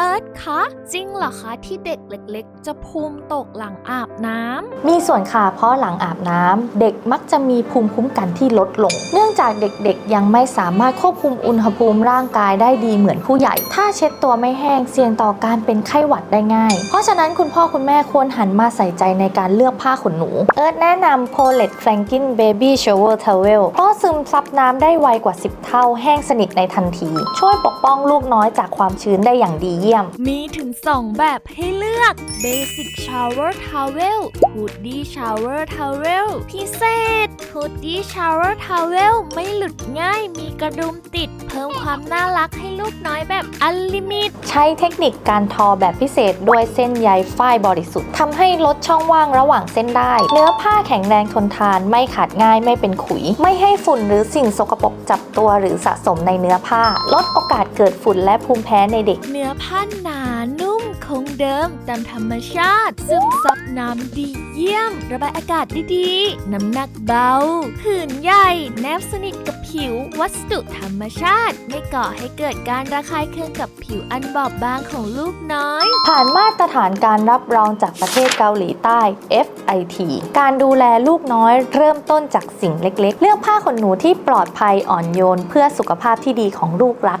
เอิร์ธคะ จริงเหรอคะที่เด็กเล็กๆ จะภูมิตกหลังอาบน้ำมีส่วนค่ะ เพราะหลังอาบน้ำเด็กมักจะมีภูมิคุ้มกันที่ลดลง เนื่องจากเด็กๆ ยังไม่สามารถควบคุมอุณหภูมิร่างกายได้ดีเหมือนผู้ใหญ่ ถ้าเช็ดตัวไม่แห้งเสี่ยงต่อการเป็นไข้หวัดได้ง่าย เพราะฉะนั้นคุณพ่อคุณแม่ควรหันมาใส่ใจในการเลือกผ้าขนหนู เอิร์ธแนะนำ p o l e t Franklin Baby Shower Towel เพราะซึม ซับน้ำได้ไวกว่า 10 เท่า แห้งสนิทในทันที ช่วยปกป้องลูกน้อยจากความชื้นได้อย่างดีเยี่ยม มีถึง 2 แบบให้เลือก Basic Shower Towel Hoodie Shower Towel พิเศษ Hoodie Shower Towel ไม่หลุดง่ายมีกระดุมติด เพิ่มความน่ารักให้ลูกน้อยแบบอันลิมิต ใช้เทคนิคการทอแบบพิเศษด้วยเส้นใยฝ้ายบริสุทธิ์ทำให้ลดช่องว่างระหว่างเส้นได้ เนื้อผ้าแข็งแรงทนทานไม่ขาดง่ายไม่เป็นขุย ไม่ให้ฝุ่นหรือือสิ่งสกปรกจับตัวหรือสะสมในเนื้อผ้า ลดโอกาสเกิดฝุ่นและภูมิแพ้ในเด็ก เนื้อผ้าหนานุ่มคงเดิมตามธรรมชาติ ซึมซับน้ำดีเยี่ยม ระบายอากาศดีดีน้ำหนักเบา ผื่นใหญ่ แนบสนิทกับ ผิววัสดุธรรมชาติ ไม่ก่อให้เกิดการระคายเคืองกับผิวอันบอบบางของลูกน้อย ผ่านมาตรฐานการรับรองจากประเทศเกาหลีใต้ FIT การดูแลลูกน้อยเริ่มต้นจากสิ่งเล็ก ๆ เลือกผ้าขนหนูที่ปลอดภัยอ่อนโยน เพื่อสุขภาพที่ดีของลูกรัก